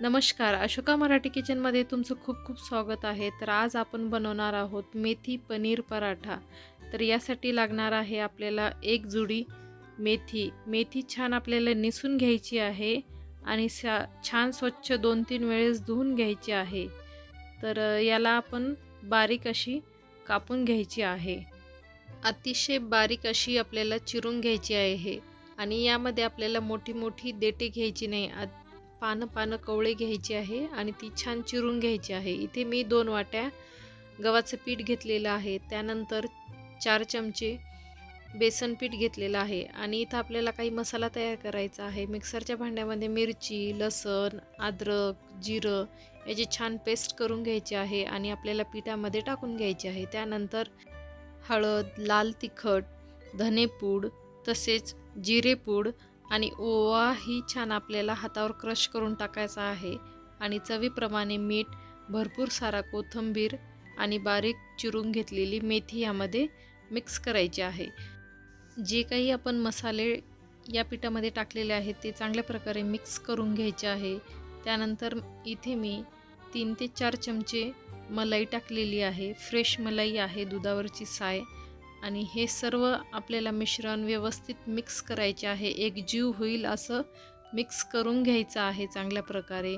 नमस्कार अशोका मराठी किचनमध्ये तुमचं खूप खूप स्वागत आहे. तर आज आपण बनवणार आहोत मेथी पनीर पराठा. तर यासाठी लागणार आहे आपल्याला एक जुडी मेथी. मेथी छान आपल्याला निसून घ्यायची आहे आणि सा छान स्वच्छ दोन तीन वेळेस धुवून घ्यायची आहे. तर याला आपण बारीक अशी कापून घ्यायची आहे. अतिशय बारीक अशी आपल्याला चिरून घ्यायची आहे आणि यामध्ये आपल्याला मोठी मोठी देटी घ्यायची नाही. आ- पानं पानं कवळे घ्यायची आहे आणि ती छान चिरून घ्यायची आहे. इथे मी दोन वाट्या गव्हाचं पीठ घेतलेलं आहे. त्यानंतर चार चमचे बेसन पीठ घेतलेलं आहे. आणि इथं आपल्याला काही मसाला तयार करायचा आहे. मिक्सरच्या भांड्यामध्ये मिरची लसण अद्रक जिरं याची छान पेस्ट करून घ्यायची आहे आणि आपल्याला पिठामध्ये टाकून घ्यायची आहे. त्यानंतर हळद लाल तिखट धनेपूड तसेच जिरेपूड आणि ओवा ही छान आपल्याला हातावर क्रश करून टाकायचा आहे. आणि चवीप्रमाणे मीठ भरपूर सारा कोथिंबीर आणि बारीक चिरून घेतलेली मेथी यामध्ये मिक्स करायची आहे. जे काही आपण मसाले या पिठामध्ये टाकलेले आहेत ते चांगल्या प्रकारे मिक्स करून घ्यायचे आहे. त्यानंतर इथे मी तीन ते चार चमचे मलाई टाकलेली आहे. फ्रेश मलाई आहे दुधावरची साय. आणि हे सर्व आपल्याला मिश्रण व्यवस्थित मिक्स करायचे आहे. एक जीव होईल असं मिक्स करून घ्यायचं आहे चांगल्या प्रकारे.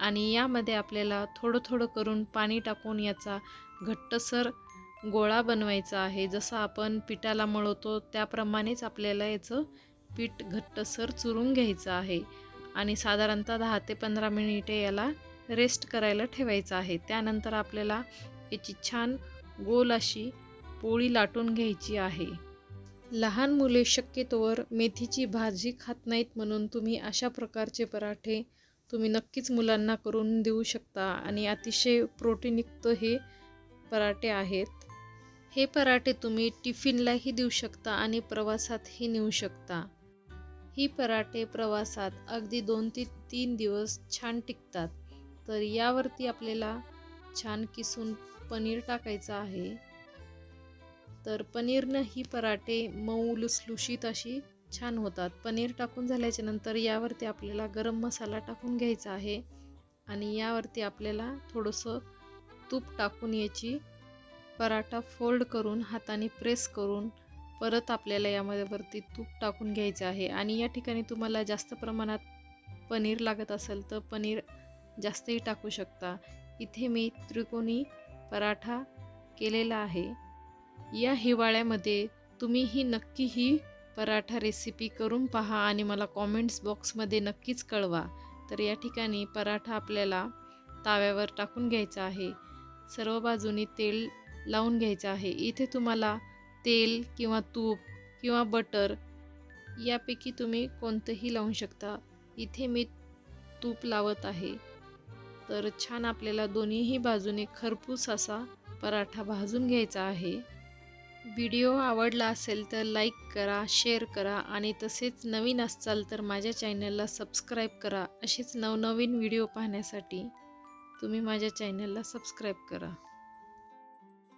आणि यामध्ये आपल्याला थोडं थोडं करून पाणी टाकून याचा घट्टसर गोळा बनवायचा आहे. जसं आपण पिठाला मळवतो त्याप्रमाणेच आपल्याला याचं पीठ घट्टसर चुरून घ्यायचं आहे. आणि साधारणतः दहा ते पंधरा मिनिटे याला रेस्ट करायला ठेवायचं आहे. त्यानंतर आपल्याला याची छान गोल अशी पोळी लाटून घ्यायची आहे. लहान मुले शक्यतोवर मेथीची भाजी खात नाहीत म्हणून तुम्ही अशा प्रकारचे पराठे तुम्ही नक्कीच मुलांना करून देऊ शकता आणि अतिशय प्रोटीनयुक्त हे पराठे आहेत. हे पराठे तुम्ही टिफिनलाही देऊ शकता आणि प्रवासातही नेऊ शकता. ही पराठे प्रवासात अगदी दोन ते तीन दिवस छान टिकतात. तर यावरती आपल्याला छान किसून पनीर टाकायचं आहे. तर पनीरनं ही पराठे मऊ लुसलुशीत अशी छान होतात. पनीर टाकून झाल्याच्यानंतर यावरती आपल्याला गरम मसाला टाकून घ्यायचा आहे आणि यावरती आपल्याला थोडंसं तूप टाकून याची पराठा फोल्ड करून हाताने प्रेस करून परत आपल्याला यामध्ये वरती तूप टाकून घ्यायचं आहे. आणि या ठिकाणी तुम्हाला जास्त प्रमाणात पनीर लागत असेल तर पनीर जास्तही टाकू शकता. इथे मी त्रिकोणी पराठा केलेला आहे. या हिवाळ्यामध्ये तुम्ही ही नक्की ही पराठा रेसिपी करून पहा आणि मला कॉमेंट्स बॉक्समध्ये नक्कीच कळवा. तर या ठिकाणी पराठा आपल्याला ताव्यावर टाकून घ्यायचा आहे. सर्व बाजूनी तेल लावून घ्यायचं आहे. इथे तुम्हाला तेल किंवा तूप किंवा बटर यापैकी तुम्ही कोणतंही लावू शकता. इथे मी तूप लावत आहे. तर छान आपल्याला दोन्हीही बाजूने खरपूस असा पराठा भाजून घ्यायचा आहे. व्हिडिओ आवडला असेल तर लाईक करा शेअर करा आणि तसेच नवीन असाल तर माझ्या चॅनलला सबस्क्राईब करा असेच नवनवीन व्हिडिओ पाहण्यासाठी तुम्ही माझ्या चॅनलला सबस्क्राईब करा.